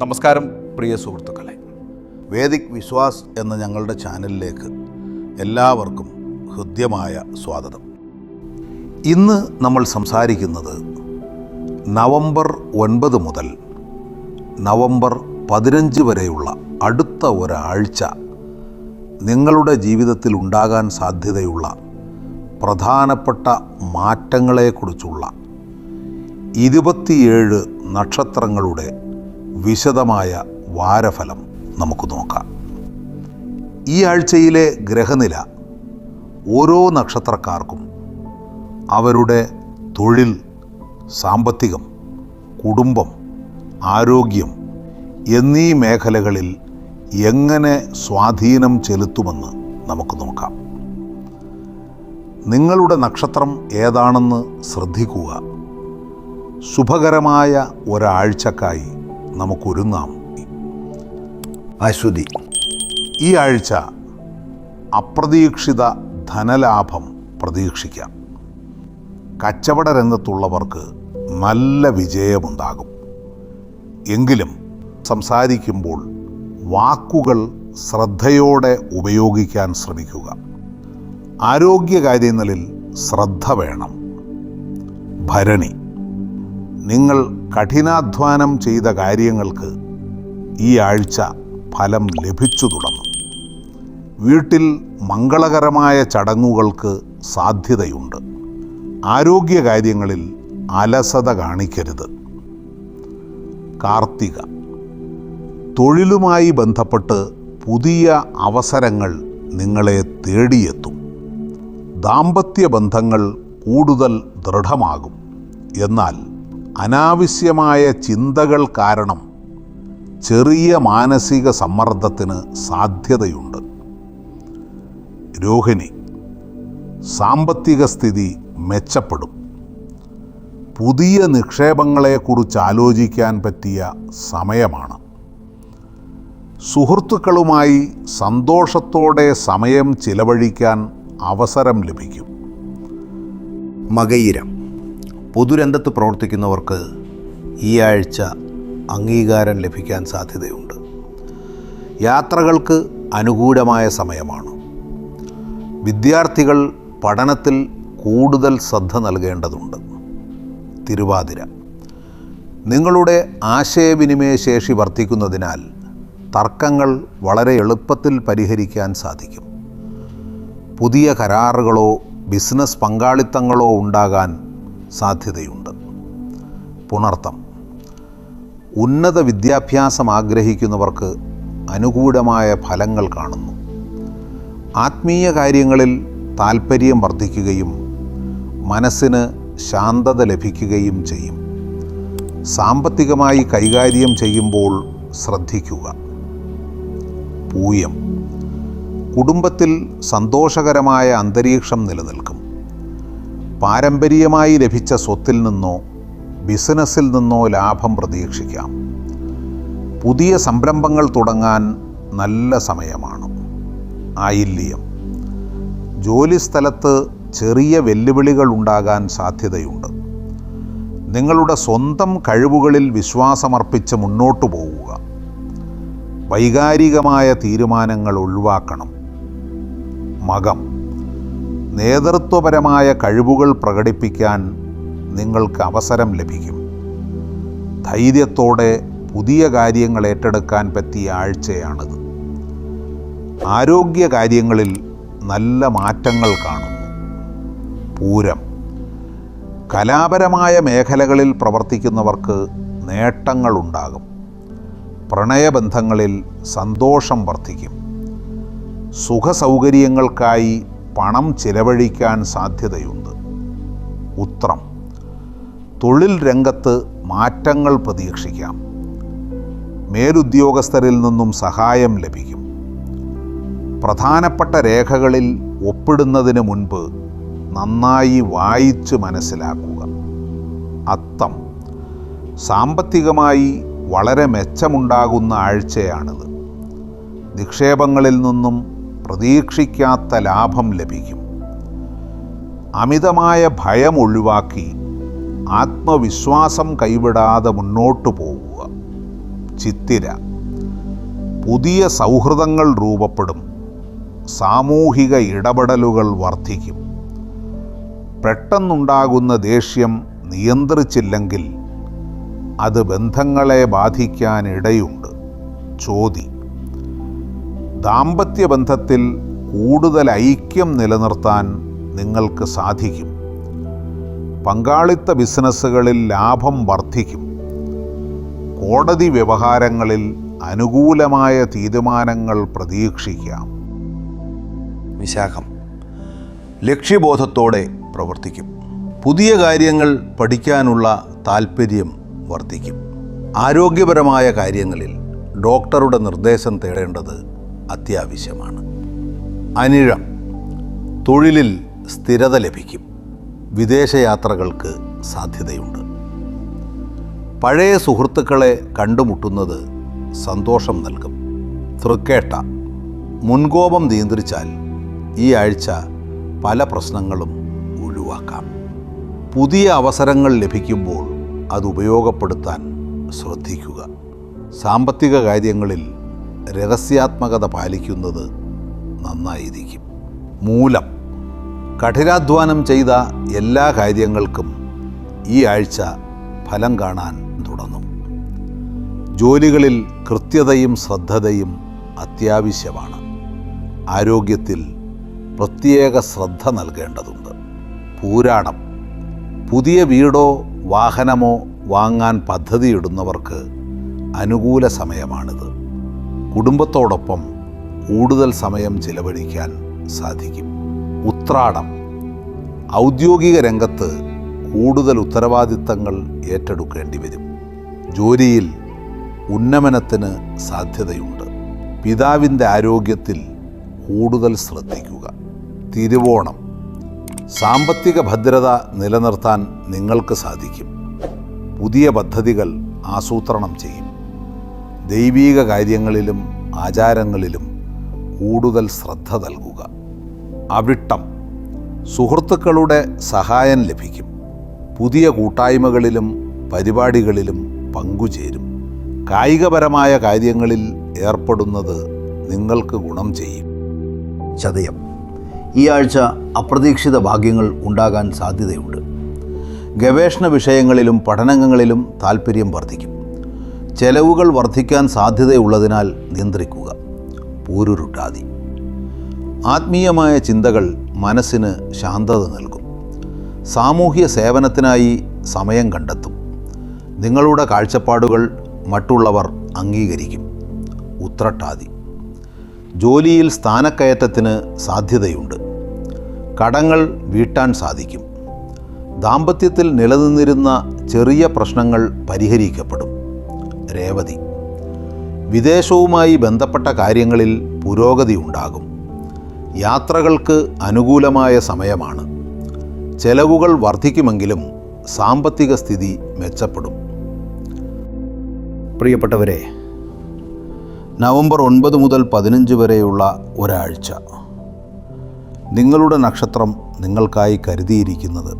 നമസ്കാരം പ്രിയ സുഹൃത്തുക്കളെ. വേദിക് വിശ്വാസ് എന്ന ഞങ്ങളുടെ ചാനലിലേക്ക് എല്ലാവർക്കും ഹൃദ്യമായ സ്വാഗതം. ഇന്ന് നമ്മൾ സംസാരിക്കുന്നത് നവംബർ ഒൻപത് മുതൽ നവംബർ പതിനഞ്ച് വരെയുള്ള അടുത്ത ഒരാഴ്ച നിങ്ങളുടെ ജീവിതത്തിൽ ഉണ്ടാകാൻ സാധ്യതയുള്ള പ്രധാനപ്പെട്ട മാറ്റങ്ങളെക്കുറിച്ചുള്ള ഇരുപത്തിയേഴ് നക്ഷത്രങ്ങളുടെ വിശദമായ വാരഫലം നമുക്ക് നോക്കാം. ഈ ആഴ്ചയിലെ ഗ്രഹനില ഓരോ നക്ഷത്രക്കാർക്കും അവരുടെ തൊഴിൽ സാമ്പത്തികം കുടുംബം ആരോഗ്യം എന്നീ മേഖലകളിൽ എങ്ങനെ സ്വാധീനം ചെലുത്തുമെന്ന് നമുക്ക് നോക്കാം. നിങ്ങളുടെ നക്ഷത്രം ഏതാണെന്ന് ശ്രദ്ധിക്കുക. ശുഭകരമായ ഒരാഴ്ചക്കായി നമുക്കൊരുങ്ങാം അശ്വതി ഈ ആഴ്ച അപ്രതീക്ഷിത ധനലാഭം പ്രതീക്ഷിക്കാം. കച്ചവട രംഗത്തുള്ളവർക്ക് നല്ല വിജയമുണ്ടാകും. എങ്കിലും സംസാരിക്കുമ്പോൾ വാക്കുകൾ ശ്രദ്ധയോടെ ഉപയോഗിക്കാൻ ശ്രമിക്കുക. ആരോഗ്യകാര്യങ്ങളിൽ ശ്രദ്ധ വേണം. ഭരണി നിങ്ങൾ കഠിനാധ്വാനം ചെയ്ത കാര്യങ്ങൾക്ക് ഈ ആഴ്ച ഫലം ലഭിച്ചു തുടങ്ങും. വീട്ടിൽ മംഗളകരമായ ചടങ്ങുകൾക്ക് സാധ്യതയുണ്ട്. ആരോഗ്യകാര്യങ്ങളിൽ അലസത കാണിക്കരുത്. കാർത്തിക. തൊഴിലുമായി ബന്ധപ്പെട്ട് പുതിയ അവസരങ്ങൾ നിങ്ങളെ തേടിയെത്തും. ദാമ്പത്യ ബന്ധങ്ങൾ കൂടുതൽ ദൃഢമാകും. എന്നാൽ അനാവശ്യമായ ചിന്തകൾ കാരണം ചെറിയ മാനസിക സമ്മർദ്ദത്തിന് സാധ്യതയുണ്ട്. രോഹിണി സാമ്പത്തിക സ്ഥിതി മെച്ചപ്പെടും. പുതിയ നിക്ഷേപങ്ങളെക്കുറിച്ച് ആലോചിക്കാൻ പറ്റിയ സമയമാണ്. സുഹൃത്തുക്കളുമായി സന്തോഷത്തോടെ സമയം ചിലവഴിക്കാൻ അവസരം ലഭിക്കും. മകയിരം. പൊതുരംഗത്ത് പ്രവർത്തിക്കുന്നവർക്ക് ഈ ആഴ്ച അംഗീകാരം ലഭിക്കാൻ സാധ്യതയുണ്ട്. യാത്രകൾക്ക് അനുകൂലമായ സമയമാണ്. വിദ്യാർത്ഥികൾ പഠനത്തിൽ കൂടുതൽ ശ്രദ്ധ നൽകേണ്ടതുണ്ട്. തിരുവാതിര. നിങ്ങളുടെ ആശയവിനിമയ ശേഷി വർദ്ധിക്കുന്നതിനാൽ തർക്കങ്ങൾ വളരെ എളുപ്പത്തിൽ പരിഹരിക്കാൻ സാധിക്കും. പുതിയ കരാറുകളോ ബിസിനസ് പങ്കാളിത്തങ്ങളോ ഉണ്ടാകാൻ സാധ്യതയുണ്ട്. പുണർത്തം. ഉന്നത വിദ്യാഭ്യാസം ആഗ്രഹിക്കുന്നവർക്ക് അനുകൂലമായ ഫലങ്ങൾ കാണുന്നു. ആത്മീയ കാര്യങ്ങളിൽ താൽപ്പര്യം വർദ്ധിക്കുകയും മനസ്സിന് ശാന്തത ലഭിക്കുകയും ചെയ്യും. സാമ്പത്തികമായി കൈകാര്യം ചെയ്യുമ്പോൾ ശ്രദ്ധിക്കുക. പൂയം. കുടുംബത്തിൽ സന്തോഷകരമായ അന്തരീക്ഷം നിലനിൽക്കും. പാരമ്പര്യമായി ലഭിച്ച സ്വത്തിൽ നിന്നോ ബിസിനസ്സിൽ നിന്നോ ലാഭം പ്രതീക്ഷിക്കാം. പുതിയ സംരംഭങ്ങൾ തുടങ്ങാൻ നല്ല സമയമാണ്. ആയില്യം. ജോലിസ്ഥലത്ത് ചെറിയ വെല്ലുവിളികൾ ഉണ്ടാകാൻ സാധ്യതയുണ്ട്. നിങ്ങളുടെ സ്വന്തം കഴിവുകളിൽ വിശ്വാസമർപ്പിച്ച് മുന്നോട്ടു പോവുക. വൈകാരികമായ തീരുമാനങ്ങൾ ഒഴിവാക്കണം. മകം. നേതൃത്വപരമായ കഴിവുകൾ പ്രകടിപ്പിക്കാൻ നിങ്ങൾക്ക് അവസരം ലഭിക്കും. ധൈര്യത്തോടെ പുതിയ കാര്യങ്ങൾ ഏറ്റെടുക്കാൻ പറ്റിയ ആഴ്ചയാണിത്. ആരോഗ്യ കാര്യങ്ങളിൽ നല്ല മാറ്റങ്ങൾ കാണുന്നു. പൂരം. കലാപരമായ മേഖലകളിൽ പ്രവർത്തിക്കുന്നവർക്ക് നേട്ടങ്ങളുണ്ടാകും പ്രണയബന്ധങ്ങളിൽ സന്തോഷം വർദ്ധിക്കും. സുഖസൗകര്യങ്ങൾക്കായി പണം ചിലവഴിക്കാൻ സാധ്യതയുണ്ട്. ഉത്രം തൊഴിൽ രംഗത്ത് മാറ്റങ്ങൾ പ്രതീക്ഷിക്കാം. മേലുദ്യോഗസ്ഥരിൽ നിന്നും സഹായം ലഭിക്കും. പ്രധാനപ്പെട്ട രേഖകളിൽ ഒപ്പിടുന്നതിന് മുൻപ് നന്നായി വായിച്ച് മനസ്സിലാക്കുക. അത്തം സാമ്പത്തികമായി വളരെ മെച്ചമുണ്ടാകുന്ന ആഴ്ചയാണിത്. നിക്ഷേപങ്ങളിൽ നിന്നും പ്രതീക്ഷിക്കാത്ത ലാഭം ലഭിക്കും. അമിതമായ ഭയം ഒഴിവാക്കി ആത്മവിശ്വാസം കൈവിടാതെ മുന്നോട്ടു പോവുക. ചിത്തിര പുതിയ സൗഹൃദങ്ങൾ രൂപപ്പെടും. സാമൂഹിക ഇടപെടലുകൾ വർദ്ധിക്കും. പെട്ടെന്നുണ്ടാകുന്ന ദേഷ്യം നിയന്ത്രിച്ചില്ലെങ്കിൽ അത് ബന്ധങ്ങളെ ബാധിക്കാനിടയുണ്ട്. ചോതി ദാമ്പത്യ ബന്ധത്തിൽ കൂടുതൽ ഐക്യം നിലനിർത്താൻ നിങ്ങൾക്ക് സാധിക്കും. പങ്കാളിത്ത ബിസിനസ്സുകളിൽ ലാഭം വർദ്ധിക്കും. കോടതി വ്യവഹാരങ്ങളിൽ അനുകൂലമായ തീരുമാനങ്ങൾ പ്രതീക്ഷിക്കാം. വിശാഖം. ലക്ഷ്യബോധത്തോടെ പ്രവർത്തിക്കും. പുതിയ കാര്യങ്ങൾ പഠിക്കാനുള്ള താൽപ്പര്യം വർദ്ധിക്കും. ആരോഗ്യപരമായ കാര്യങ്ങളിൽ ഡോക്ടറുടെ നിർദ്ദേശം തേടേണ്ടത് അത്യാവശ്യമാണ്. അനിഴം തൊഴിലിൽ സ്ഥിരത ലഭിക്കും. വിദേശയാത്രകൾക്ക് സാധ്യതയുണ്ട്. പഴയ സുഹൃത്തുക്കളെ കണ്ടുമുട്ടുന്നത് സന്തോഷം നൽകും. തൃക്കേട്ട മുൻകോപം നിയന്ത്രിച്ചാൽ ഈ ആഴ്ച പല പ്രശ്നങ്ങളും ഒഴിവാക്കാം. പുതിയ അവസരങ്ങൾ ലഭിക്കുമ്പോൾ അത് ഉപയോഗപ്പെടുത്താൻ ശ്രദ്ധിക്കുക. സാമ്പത്തിക കാര്യങ്ങളിൽ രഹസ്യാത്മകത പാലിക്കുന്നത് നന്നായിരിക്കും. മൂലം കഠിനാധ്വാനം ചെയ്ത എല്ലാ കാര്യങ്ങൾക്കും ഈ ആഴ്ച ഫലം കാണാൻ തുടങ്ങും. ജോലികളിൽ കൃത്യതയും ശ്രദ്ധതയും അത്യാവശ്യമാണ്. ആരോഗ്യത്തിൽ പ്രത്യേക ശ്രദ്ധ നൽകേണ്ടതുണ്ട്. പൂരാണം പുതിയ വീടോ വാഹനമോ വാങ്ങാൻ പദ്ധതിയിടുന്നവർക്ക് അനുകൂല സമയമാണിത്. കുടുംബത്തോടൊപ്പം കൂടുതൽ സമയം ചിലവഴിക്കാൻ സാധിക്കും. ഉത്രാടം. ഔദ്യോഗിക രംഗത്ത് കൂടുതൽ ഉത്തരവാദിത്തങ്ങൾ ഏറ്റെടുക്കേണ്ടി വരും. ജോലിയിൽ ഉന്നമനത്തിന് സാധ്യതയുണ്ട്. പിതാവിന്റെ ആരോഗ്യത്തിൽ കൂടുതൽ ശ്രദ്ധിക്കുക. തിരുവോണം. സാമ്പത്തിക ഭദ്രത നിലനിർത്താൻ നിങ്ങൾക്ക് സാധിക്കും. പുതിയ പദ്ധതികൾ ആസൂത്രണം ചെയ്യും ദൈവീക കാര്യങ്ങളിലും ആചാരങ്ങളിലും കൂടുതൽ ശ്രദ്ധ നൽകുക. അവിട്ടം സുഹൃത്തുക്കളുടെ സഹായം ലഭിക്കും. പുതിയ കൂട്ടായ്മകളിലും പരിപാടികളിലും പങ്കുചേരും. കായികപരമായ കാര്യങ്ങളിൽ ഏർപ്പെടുന്നത് നിങ്ങൾക്ക് ഗുണം ചെയ്യും. ചതയം. ഈ ആഴ്ച അപ്രതീക്ഷിത ഭാഗ്യങ്ങൾ ഉണ്ടാകാൻ സാധ്യതയുണ്ട്. ഗവേഷണ വിഷയങ്ങളിലും പഠനങ്ങളിലും താൽപ്പര്യം വർദ്ധിക്കും. ചെലവുകൾ വർദ്ധിക്കാൻ സാധ്യതയുള്ളതിനാൽ നിയന്ത്രിക്കുക. പൂരുരുട്ടാതി. ആത്മീയമായ ചിന്തകൾ മനസ്സിന് ശാന്തത നൽകും. സാമൂഹ്യ സേവനത്തിനായി സമയം കണ്ടെത്തും. നിങ്ങളുടെ കാഴ്ചപ്പാടുകൾ മറ്റുള്ളവർ അംഗീകരിക്കും. ഉത്രട്ടാതി. ജോലിയിൽ സ്ഥാനക്കയറ്റത്തിന് സാധ്യതയുണ്ട്. കടങ്ങൾ വീട്ടാൻ സാധിക്കും. ദാമ്പത്യത്തിൽ നിലനിന്നിരുന്ന ചെറിയ പ്രശ്നങ്ങൾ പരിഹരിക്കപ്പെടും. രേവതി. വിദേശവുമായി ബന്ധപ്പെട്ട കാര്യങ്ങളിൽ പുരോഗതി ഉണ്ടാകും. യാത്രകൾക്ക് അനുകൂലമായ സമയമാണ്. ചെലവുകൾ വർദ്ധിക്കുമെങ്കിലും സാമ്പത്തിക സ്ഥിതി മെച്ചപ്പെടും. പ്രിയപ്പെട്ടവരെ നവംബർ ഒൻപത് മുതൽ പതിനഞ്ച് വരെയുള്ള ഒരാഴ്ച. നിങ്ങളുടെ നക്ഷത്രം നിങ്ങൾക്കായി കരുതിയിരിക്കുന്നത്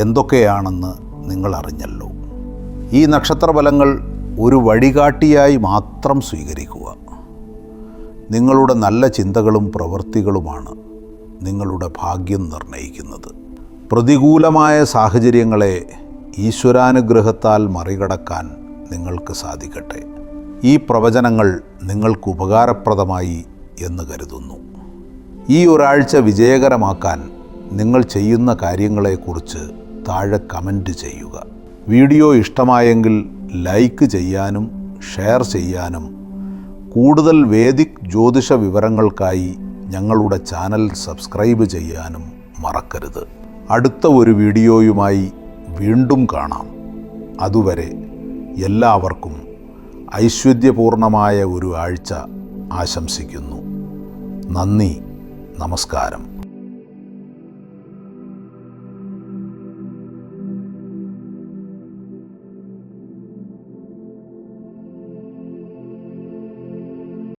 എന്തൊക്കെയാണെന്ന് നിങ്ങൾ അറിഞ്ഞല്ലോ ഈ നക്ഷത്രഫലങ്ങൾ ഒരു വഴികാട്ടിയായി മാത്രം സ്വീകരിക്കുക. നിങ്ങളുടെ നല്ല ചിന്തകളും പ്രവൃത്തികളുമാണ് നിങ്ങളുടെ ഭാഗ്യം നിർണയിക്കുന്നത്. പ്രതികൂലമായ സാഹചര്യങ്ങളെ ഈശ്വരാനുഗ്രഹത്താൽ മറികടക്കാൻ നിങ്ങൾക്ക് സാധിക്കട്ടെ. ഈ പ്രവചനങ്ങൾ നിങ്ങൾക്ക് ഉപകാരപ്രദമായി എന്ന് കരുതുന്നു. ഈ ഒരാഴ്ച വിജയകരമാക്കാൻ നിങ്ങൾ ചെയ്യുന്ന കാര്യങ്ങളെക്കുറിച്ച് താഴെ കമന്റ് ചെയ്യുക. വീഡിയോ ഇഷ്ടമായെങ്കിൽ ലൈക്ക് ചെയ്യാനും ഷെയർ ചെയ്യാനും കൂടുതൽ വേദിക് ജ്യോതിഷ വിവരങ്ങൾക്കായി ഞങ്ങളുടെ ചാനൽ സബ്സ്ക്രൈബ് ചെയ്യാനും മറക്കരുത്. അടുത്ത ഒരു വീഡിയോയുമായി വീണ്ടും കാണാം. അതുവരെ എല്ലാവർക്കും ഐശ്വര്യപൂർണമായ ഒരു ആഴ്ച ആശംസിക്കുന്നു. നന്ദി നമസ്കാരം.